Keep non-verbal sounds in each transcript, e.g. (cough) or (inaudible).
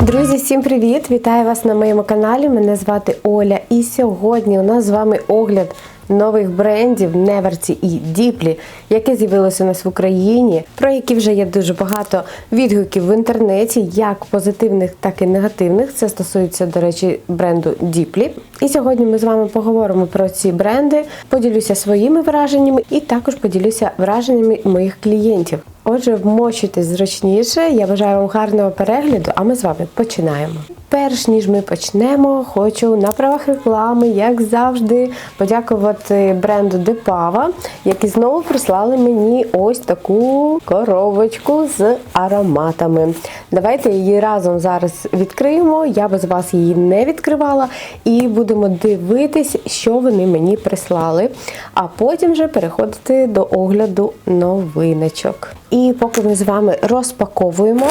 Друзі, всім привіт! Вітаю вас на моєму каналі. Мене звати Оля. І сьогодні у нас з вами огляд нових брендів Неверці і Діплі, які з'явилися у нас в Україні, про які вже є дуже багато відгуків в інтернеті, як позитивних, так і негативних. Це стосується, до речі, бренду Діплі. І сьогодні ми з вами поговоримо про ці бренди, поділюся своїми враженнями і також поділюся враженнями моїх клієнтів. Отже, вмочуйтесь зручніше. Я бажаю вам гарного перегляду, а ми з вами починаємо. Перш ніж ми почнемо, хочу на правах реклами, як завжди, подякувати бренду Депава, які знову прислали мені ось таку коробочку з ароматами. Давайте її разом зараз відкриємо. Я без вас її не відкривала, і будемо дивитись, що вони мені прислали. А потім вже переходити до огляду новиночок. І поки ми з вами розпаковуємо.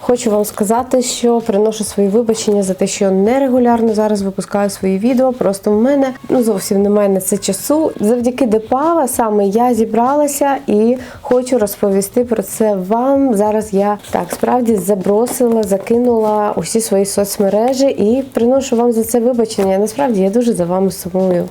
Хочу вам сказати, що приношу свої вибачення за те, що нерегулярно зараз випускаю свої відео. Просто в мене ну зовсім немає на це часу. Завдяки Депава саме я зібралася і хочу розповісти про це вам. Зараз я так справді забросила, закинула усі свої соцмережі і приношу вам за це вибачення. Насправді я дуже за вами сумую.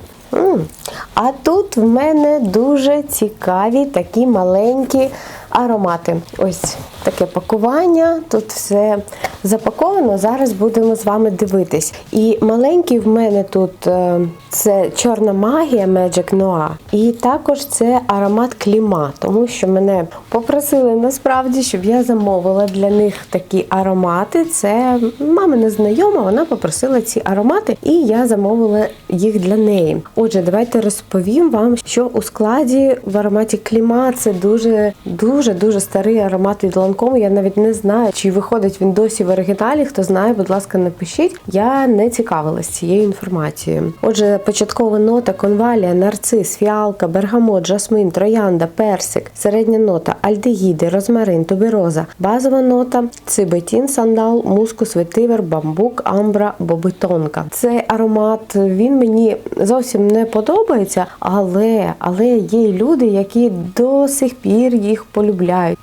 А тут в мене дуже цікаві такі маленькі аромати. Ось таке пакування. Тут все запаковано. Зараз будемо з вами дивитись. І маленький в мене тут е, це чорна магія Magic Noir. І також це аромат кліма, тому що мене попросили насправді, щоб я замовила для них такі аромати. Це мамина знайома, вона попросила ці аромати, і я замовила їх для неї. Отже, давайте розповім вам, що у складі в ароматі кліма це дуже дуже дуже старий аромат від Lancome. Я навіть не знаю, чи виходить він досі в оригіналі. Хто знає, будь ласка, напишіть. Я не цікавилась цією інформацією. Отже, початкова нота конвалія, нарцис, фіалка, бергамот, жасмин, троянда, персик, середня нота, альдегіди, розмарин, тубероза, базова нота, цибетін, сандал, мускус, ветивер, бамбук, амбра, бобитонка. Цей аромат він мені зовсім не подобається, але, але є люди, які до сих пір їх полюбляють.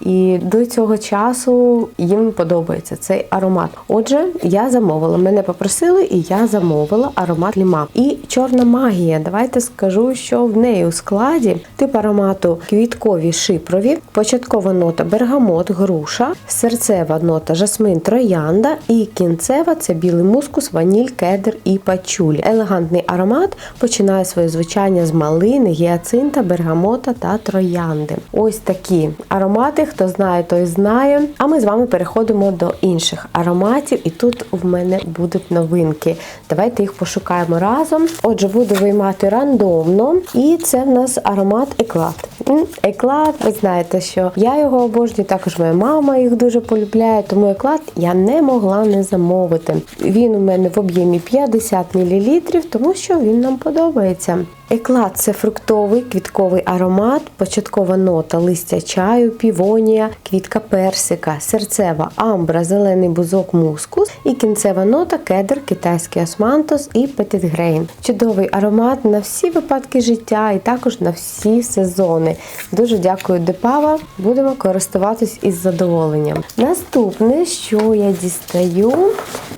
І до цього часу їм подобається цей аромат. Отже, я замовила. Мене попросили, і я замовила аромат ліма. І чорна магія. Давайте скажу, що в неї у складі тип аромату квіткові шипрові, початкова нота бергамот, груша, серцева нота жасмин, троянда і кінцева це білий мускус, ваніль, кедр і пачулі. Елегантний аромат починає своє звучання з малини, гіацинта, бергамота та троянди. Ось такі аромати. Хто знає, той знає. А ми з вами переходимо до інших ароматів, і тут в мене будуть новинки. Давайте їх пошукаємо разом. Отже, буду виймати рандомно. І це в нас аромат еклат. М, Еклат, ви знаєте, що я його обожнюю, також моя мама їх дуже полюбляє, тому еклат я не могла не замовити. Він у мене в об'ємі 50 мл, тому що він нам подобається. Еклат це фруктовий квітковий аромат, початкова нота листя чаю, півонія, квітка персика, серцева амбра, зелений бузок мускус і кінцева нота кедр, китайський османтос і петитгрейн. Чудовий аромат на всі випадки життя і також на всі сезони. Дуже дякую Депава. Будемо користуватись із задоволенням. Наступне, що я дістаю,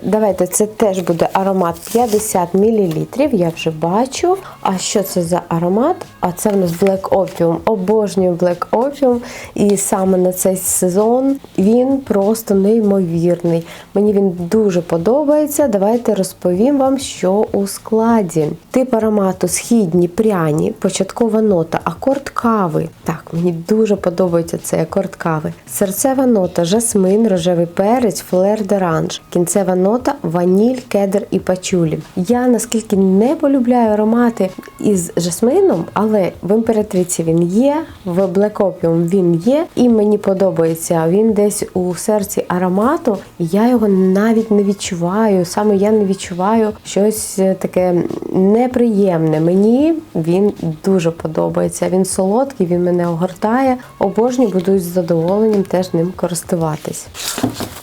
давайте це теж буде аромат 50 мл. Я вже бачу. А що це за аромат? А це в нас Black Opium. Обожнюю Black Opium. І саме на цей сезон він просто неймовірний. Мені він дуже подобається. Давайте розповім вам, що у складі. Тип аромату східні, пряні, початкова нота, акорд кави. Так, мені дуже подобається цей акорд кави. Серцева нота, жасмин, рожевий перець, флер деранж. Кінцева нота, ваніль, кедр і пачулі. Я наскільки не полюбляю аромати із жасмином, але в імператриці він є, в Black Opium він є, і мені подобається. Він десь у серці аромату. і Я його навіть не відчуваю. Саме я не відчуваю щось е, таке неприємне. Мені він дуже подобається. Він солодкий, він мене огортає. Обожнюю, буду з задоволенням теж ним користуватись.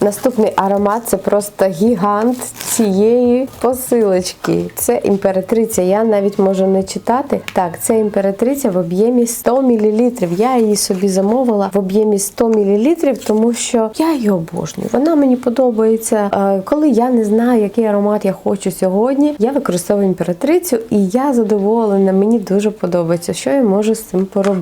Наступний аромат це просто гігант цієї посилочки. Це імператриця. Я навіть можу не читати. Так, це імператриця в об'ємі 100 мл. Я її собі замовила в об'ємі 100 мл, тому що я її обожнюю. Вона мені подобається. Е, Коли я не знаю, який аромат я хочу сьогодні, я використовую імператрицю і я задоволена. Мені дуже подобається, що я можу з цим поробити.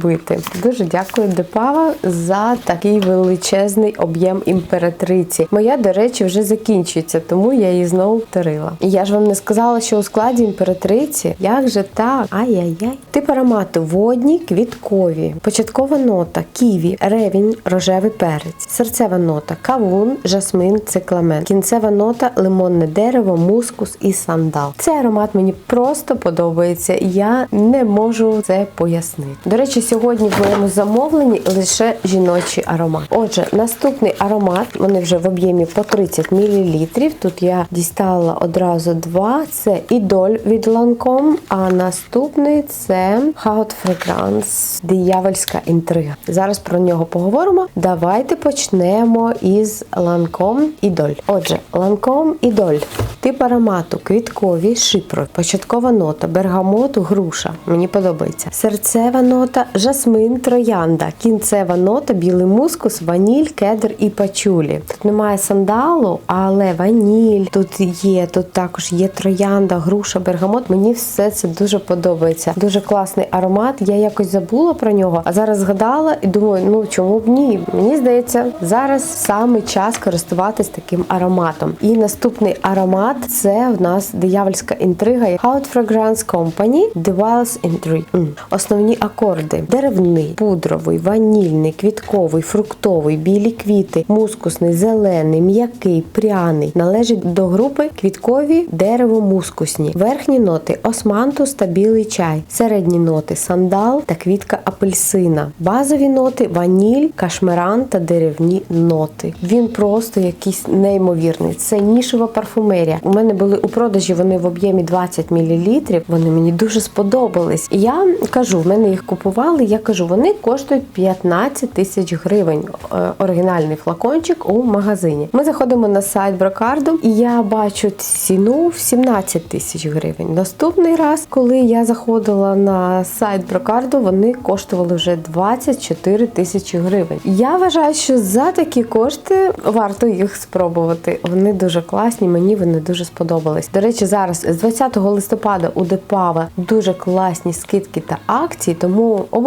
Дуже дякую Депава за такий величезний об'єм імператриці. Моя, до речі, вже закінчується, тому я її знову вторила. Я ж вам не сказала, що у складі імператриці як же так? Ай-яй-яй. Тип аромату водні, квіткові, початкова нота, ківі, ревінь, рожевий перець, серцева нота, кавун, жасмин, цикламен, кінцева нота, лимонне дерево, мускус і сандал. Цей аромат мені просто подобається. Я не можу це пояснити. До речі, сьогодні в моєму замовленні лише жіночий аромат. Отже, наступний аромат, вони вже в об'ємі по 30 мл. Тут я дістала одразу два. Це ідоль від Lancome, а наступний це Haute Fragrance Диявольська інтрига. Зараз про нього поговоримо. Давайте почнемо із Lancome ідоль. Отже, Lancome ідоль. Тип аромату квіткові, шипро, початкова нота, бергамоту, груша. Мені подобається. Серцева нота, жасмин, троянда, кінцева нота, білий мускус, ваніль, кедр і пачулі. Тут немає сандалу, але ваніль тут є. Тут також є троянда, груша, бергамот. Мені все це дуже подобається. Дуже класний аромат. Я якось забула про нього, а зараз згадала і думаю, ну чому б ні? Мені здається, зараз саме час користуватись таким ароматом. І наступний аромат це в нас диявольська інтрига Haute Fragrance Company Devil's Intrigue. М. Основні акорди: деревний, пудровий, ванільний, квітковий, фруктовий, білі квіти, мускусний, зелений, м'який, пряний. Належить до групи квіткові дерево-мускусні. Верхні ноти османтус та білий чай. Середні ноти сандал та квітка апельсина. Базові ноти ваніль, кашмеран та деревні ноти. Він просто якийсь неймовірний. Це нішова парфумерія. У мене були у продажі вони в об'ємі 20 мл. Вони мені дуже сподобались. І я кажу, в мене їх купували. Я кажу, вони коштують 15 тисяч гривень. Е, Оригінальний флакончик у магазині. Ми заходимо на сайт Брокарду, і я бачу ціну в 17 тисяч гривень. Наступний раз, коли я заходила на сайт Брокарду, вони коштували вже 24 тисячі гривень. Я вважаю, що за такі кошти варто їх спробувати. Вони дуже класні, мені вони дуже сподобались. До речі, зараз з 20 листопада у Депава дуже класні скидки та акції, тому обов'язково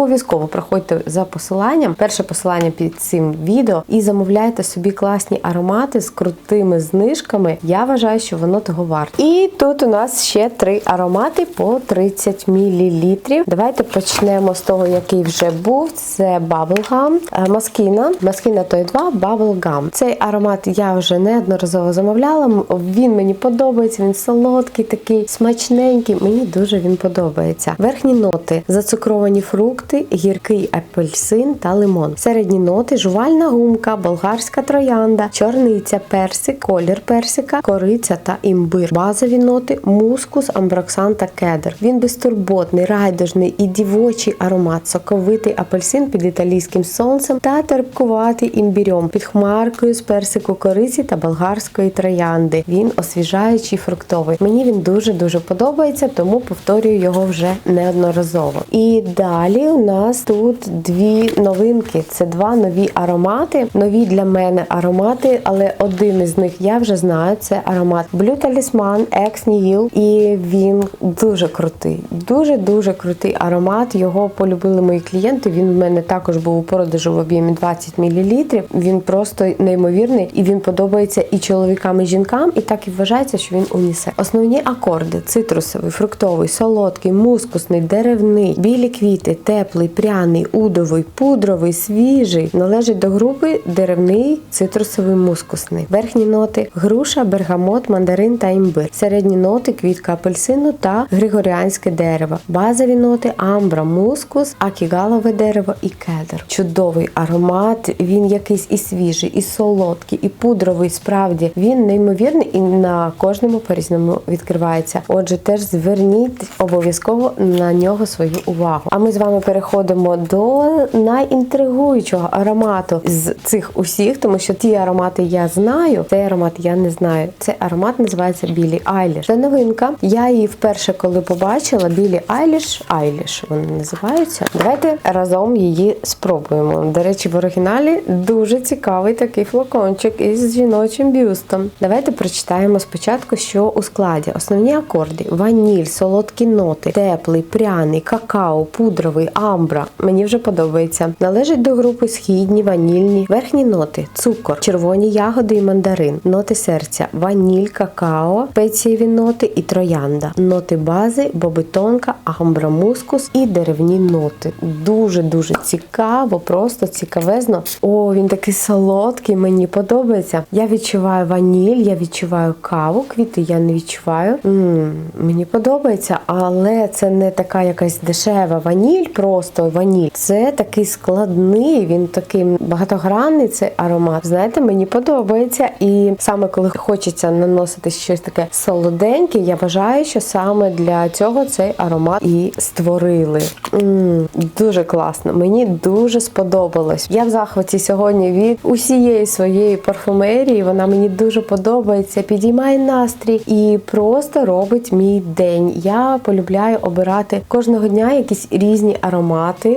проходьте за посиланням. Перше посилання під цим відео і замовляйте собі класні аромати з крутими знижками. Я вважаю, що воно того варто. І тут у нас ще три аромати по 30 мл. Давайте почнемо з того, який вже був. Це Bubblegum, Маскіна. Маскіна той 2, Bubblegum. Цей аромат я вже неодноразово замовляла. Він мені подобається, він солодкий, такий смачненький. Мені дуже він подобається. Верхні ноти зацукровані фрукти, гіркий апельсин та лимон. Середні ноти жувальна гумка, болгарська троянда, чорниця, персик, колір персика, кориця та імбир. Базові ноти мускус, амброксан та кедр. Він безтурботний, райдужний і дівочий аромат, соковитий апельсин під італійським сонцем та терпкуватий імбірьом під хмаркою з персику кориці та болгарської троянди. Він освіжаючий фруктовий. Мені він дуже дуже подобається, тому повторюю його вже неодноразово. І далі у нас тут дві новинки. Це два нові аромати. Нові для мене аромати, але один із них я вже знаю. Це аромат Blue Talisman Ex Nihil. І він дуже крутий. Дуже дуже крутий аромат. Його полюбили мої клієнти. Він в мене також був у продажу в об'ємі 20 мл. Він просто неймовірний і він подобається і чоловікам, і жінкам. І так і вважається, що він унісе. Основні акорди: цитрусовий, фруктовий, солодкий, мускусний, деревний, білі квіти, теплий, пряний, удовий, пудровий, свіжий. Належить до групи деревний, цитрусовий, мускусний. Верхні ноти груша, бергамот, мандарин та імбир. Середні ноти квітка апельсину та григоріанське дерево. Базові ноти амбра, мускус, акігалове дерево і кедр. Чудовий аромат. Він якийсь і свіжий, і солодкий, і пудровий. Справді він неймовірний і на кожному по-різному відкривається. Отже, теж зверніть обов'язково на нього свою увагу. А ми з вами переходимо до найінтригуючого аромату з цих усіх, тому що ті аромати я знаю, цей аромат я не знаю. Цей аромат називається Білі Айліш. Це новинка. Я її вперше, коли побачила, Білі Айліш, Айліш вони називаються. Давайте разом її спробуємо. До речі, в оригіналі дуже цікавий такий флакончик із жіночим бюстом. Давайте прочитаємо спочатку, що у складі. Основні акорди: ваніль, солодкі ноти, теплий, пряний, какао, пудровий, амбра. Мені вже подобається. Належить до групи східні, ванільні, верхні ноти, цукор, червоні ягоди і мандарин, ноти серця, ваніль, какао, спецієві ноти і троянда, ноти бази, бобитонка, амбра, мускус і деревні ноти. Дуже дуже цікаво, просто цікавезно. О, він такий солодкий, мені подобається. Я відчуваю ваніль, я відчуваю каву, квіти я не відчуваю. м мені подобається, але це не така якась дешева ваніль, просто ваніль. Це такий складний, він такий багатогранний цей аромат. Знаєте, мені подобається. І саме коли хочеться наносити щось таке солоденьке, я вважаю, що саме для цього цей аромат і створили. м дуже класно. Мені дуже сподобалось. Я в захваті сьогодні від усієї своєї парфумерії. Вона мені дуже подобається, підіймає настрій і просто робить мій день. Я полюбляю обирати кожного дня якісь різні аромати,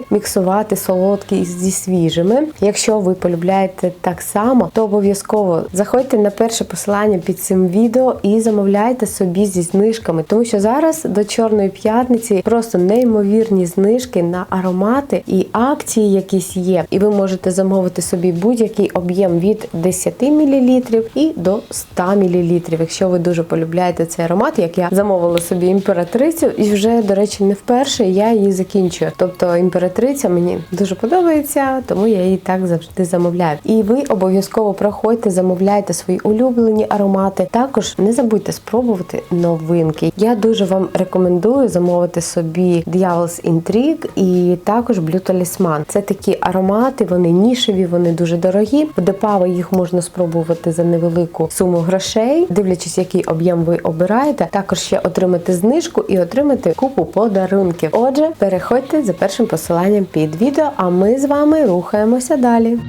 міксувати солодкі зі свіжими. Якщо ви полюбляєте так само, то обов'язково заходьте на перше посилання під цим відео і замовляйте собі зі знижками, тому що зараз до Чорної п'ятниці просто неймовірні знижки на аромати і акції якісь є. І ви можете замовити собі будь-який об'єм від 10 мл і до 100 мл. Якщо ви дуже полюбляєте цей аромат, як я замовила собі імператрицю, і вже, до речі, не вперше я її закінчую. Тобто імператриця мені дуже подобається, тому я її так завжди замовляю. І ви обов'язково проходьте, замовляйте свої улюблені аромати. Також не забудьте спробувати новинки. Я дуже вам рекомендую замовити собі Dyavel's Intrigue і також Blue Talisman. Це такі аромати, вони нішеві, вони дуже дорогі. В Депаво їх можна спробувати за невелику суму грошей, дивлячись, який об'єм ви обираєте. Також ще отримати знижку і отримати купу подарунків. Отже, переходьте за першим посиланням під відео, а ми з вами рухаємося далі.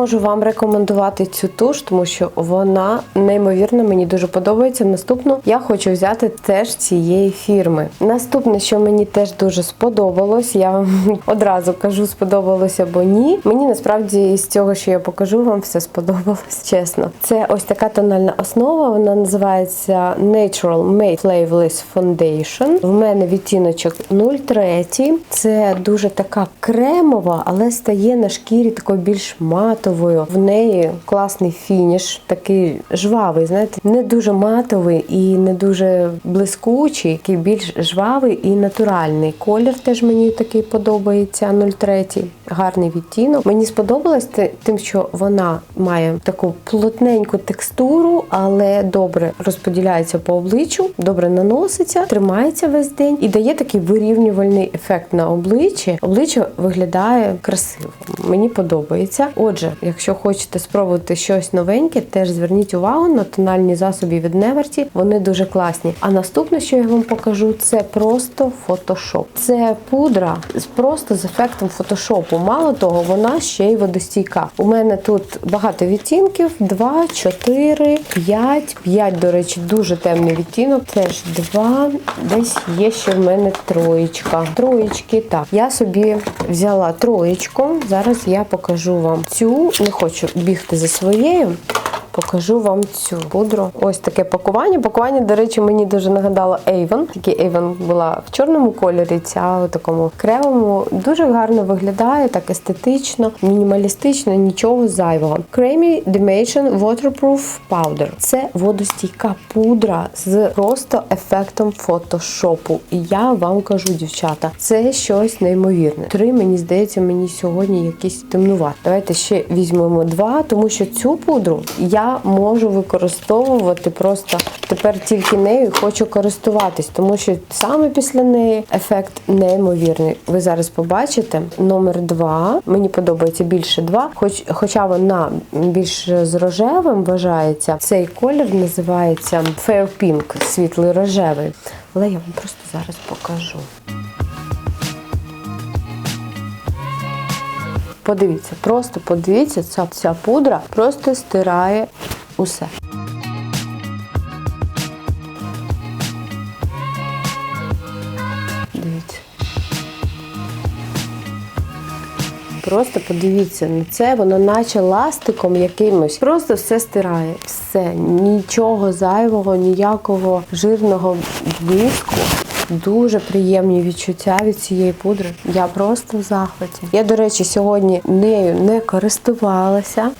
Можу вам рекомендувати цю туш, тому що вона неймовірно мені дуже подобається. Наступну я хочу взяти теж цієї фірми. Наступне, що мені теж дуже сподобалось, я вам (laughs) одразу кажу, сподобалося або ні. Мені насправді з цього, що я покажу, вам все сподобалось, (laughs) чесно. Це ось така тональна основа. Вона називається Natural Made Flavorless Foundation. В мене відтіночок 03. Це дуже така кремова, але стає на шкірі такою більш матовою. В неї класний фініш, такий жвавий, знаєте, не дуже матовий і не дуже блискучий, такий більш жвавий і натуральний. Колір теж мені такий подобається. 03. Гарний відтінок. Мені сподобалось тим, що вона має таку плотненьку текстуру, але добре розподіляється по обличчю, добре наноситься, тримається весь день і дає такий вирівнювальний ефект на обличчі. Обличчя виглядає красиво. Мені подобається. Отже, якщо хочете спробувати щось новеньке, теж зверніть увагу на тональні засоби від Неверті. Вони дуже класні. А наступне, що я вам покажу, це просто фотошоп. Це пудра просто з ефектом фотошопу. Мало того, вона ще й водостійка. У мене тут багато відтінків: 2, 4, 5. 5, до речі, дуже темний відтінок. Теж 2. Десь є ще в мене троєчка. Троєчки. Так, я собі взяла троєчку. Зараз я покажу вам цю. Не хочу бігти за своєю. Покажу вам цю пудру. Ось таке пакування. Пакування, до речі, мені дуже нагадало Avon. Тільки Avon була в чорному кольорі, ця у такому кремовому. Дуже гарно виглядає, так естетично, мінімалістично, нічого зайвого. Creamy Dimension Waterproof Powder. Це водостійка пудра з просто ефектом фотошопу. І я вам кажу, дівчата, це щось неймовірне. Три, мені здається, мені сьогодні якісь темнувати. Давайте ще візьмемо два, тому що цю пудру я можу використовувати просто тепер тільки нею і хочу користуватись, тому що саме після неї ефект неймовірний. Ви зараз побачите номер два. Мені подобається більше два, хоч, хоча вона більш з рожевим вважається. Цей колір називається Fair Pink, світлий рожевий. Але я вам просто зараз покажу. Подивіться, просто подивіться, ця, ця пудра просто стирає усе. Просто подивіться на це, воно наче ластиком якимось. Просто все стирає. Все, нічого зайвого, ніякого жирного блиску. Дуже приємні відчуття від цієї пудри. Я просто в захваті. Я, до речі, сьогодні нею не користувалася.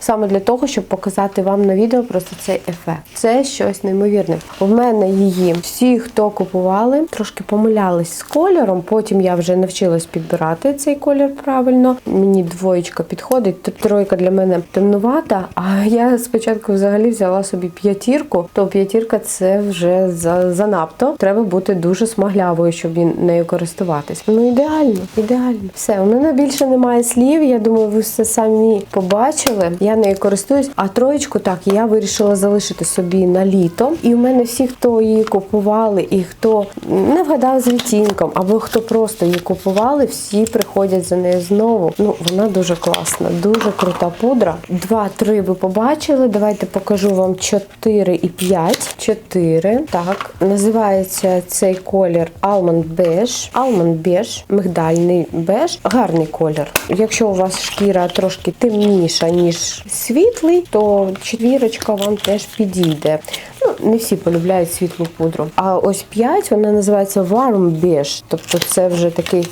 Саме для того, щоб показати вам на відео просто цей ефект. Це щось неймовірне. У мене її всі, хто купували, трошки помилялись з кольором. Потім я вже навчилась підбирати цей колір правильно. Мені двоєчка підходить. Тройка для мене темнувата. А я спочатку взагалі взяла собі п'ятірку. То п'ятірка це вже занадто. Треба бути дуже смаглявою, щоб він- нею користуватись. Ну ідеально, ідеально. Все, у мене більше немає слів. Я думаю, ви все самі побачили. Я нею користуюсь. А троєчку так я вирішила залишити собі на літо. І у мене всі, хто її купували, і хто не вгадав з відтінком, або хто просто її купували, всі приходять за нею знову. Ну вона дуже класна, дуже крута пудра. Два-три ви побачили. Давайте покажу вам 4 і 5. 4. Так, називається цей колір Almond Beige. Almond Beige, мигдальний беж. Гарний колір. Якщо у вас шкіра трошки темніша, ніж світлий, то четвірочка вам теж підійде. Ну, не всі полюбляють світлу пудру. А ось 5, вона називається Warm Beige, тобто це вже такий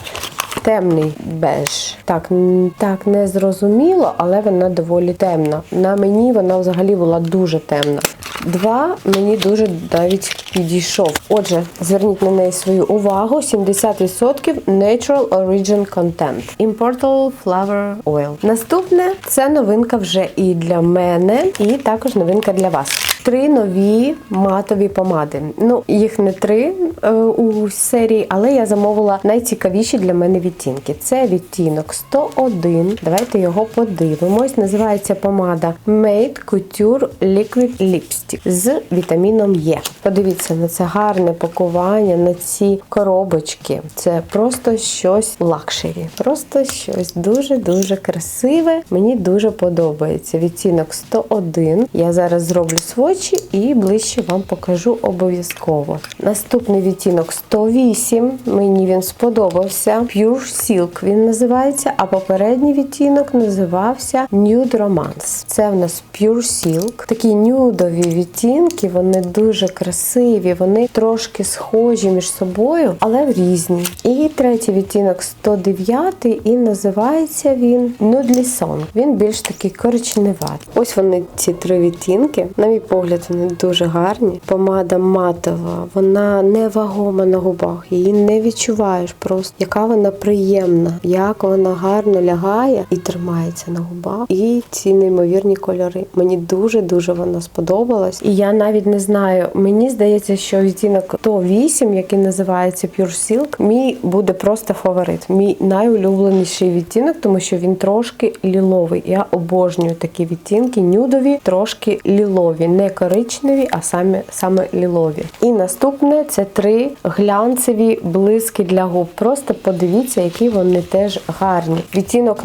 темний беж. Так, так не зрозуміло, але вона доволі темна. На мені вона взагалі була дуже темна. Два мені дуже навіть підійшов. Отже, зверніть на неї свою увагу: 70% Natural Origin Content. Importable Flower Oil. Наступне це новинка вже і для мене, і також новинка для вас. Три нові матові помади. Ну, їх не три е, у серії, але я замовила найцікавіші для мене відтінки. Це відтінок 101. Давайте його подивимось. Називається помада Made Couture Liquid Lipstick з вітаміном Е. Подивіться на це гарне пакування, на ці коробочки. Це просто щось лакшері. Просто щось дуже-дуже красиве. Мені дуже подобається. Відтінок 101. Я зараз зроблю сводчі і ближче вам покажу обов'язково. Наступний відтінок 108. Мені він сподобався. Pure Silk він називається, а попередній відтінок називався Nude Romance. Це в нас Pure Silk. Такі нюдові відтінки, вони дуже красиві, вони трошки схожі між собою, але різні. І третій відтінок 109 і називається він Nudely Song. Він більш такий коричневатий. Ось вони ці три відтінки. На мій погляд, огляд вони дуже гарні. Помада матова, вона невагома на губах, її не відчуваєш просто, яка вона приємна, як вона гарно лягає і тримається на губах. І ці неймовірні кольори. Мені дуже дуже вона сподобалась. І я навіть не знаю. Мені здається, що відтінок то 8, який називається Pure Silk, мій буде просто фаворит. Мій найулюбленіший відтінок, тому що він трошки ліловий. Я обожнюю такі відтінки, нюдові, трошки лілові, не коричневі, а саме саме лілові. І наступне це три глянцеві блиски для губ. Просто подивіться, які вони теж гарні. Відтінок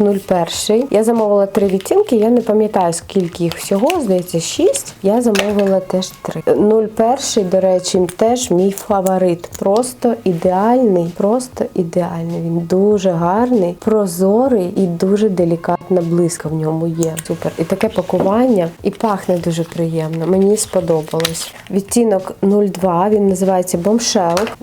01. Я замовила три відтінки. Я не пам'ятаю, скільки їх всього. Здається, 6. Я замовила теж три. 01, до речі, теж мій фаворит. Просто ідеальний, просто ідеальний. Він дуже гарний, прозорий і дуже делікатна блиска в ньому є. Супер. І таке пакування, і пахне дуже приємно. Мені сподобалось. Відтінок 02, він називається.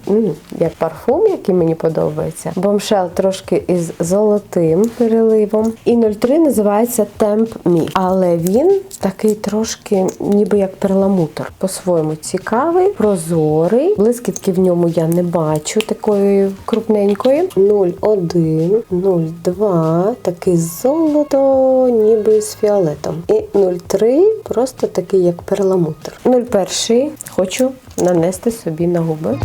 М, як парфум, який мені подобається. Bombshell трошки із золотим переливом. І 03 називається Temp Me. Але він такий трошки, ніби як перламутр. По-своєму цікавий, прозорий. Блискітки в ньому я не бачу такої крупненької. 01, 02, такий золото, ніби з фіолетом. І 03 просто такий як перламутр. 01 хочу нанести собі на губи.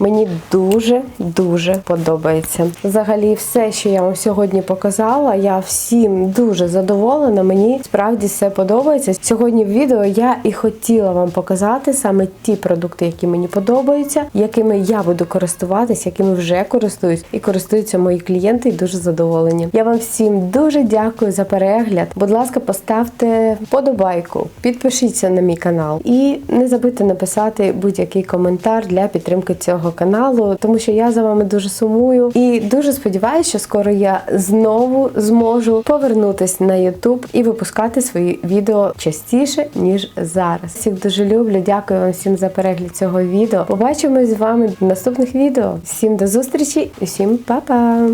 Мені дуже дуже подобається. Взагалі, все, що я вам сьогодні показала, я всім дуже задоволена. Мені справді все подобається. Сьогодні в відео я і хотіла вам показати саме ті продукти, які мені подобаються, якими я буду користуватись, якими вже користуюсь, і користуються мої клієнти і дуже задоволені. Я вам всім дуже дякую за перегляд. Будь ласка, поставте вподобайку, підпишіться на мій канал і не забудьте написати будь-який коментар для підтримки цього каналу, тому що я за вами дуже сумую і дуже сподіваюся, що скоро я знову зможу повернутися на YouTube і випускати свої відео частіше ніж зараз. Всіх дуже люблю. Дякую вам всім за перегляд цього відео. Побачимось з вами в наступних відео. Всім до зустрічі і всім па-па!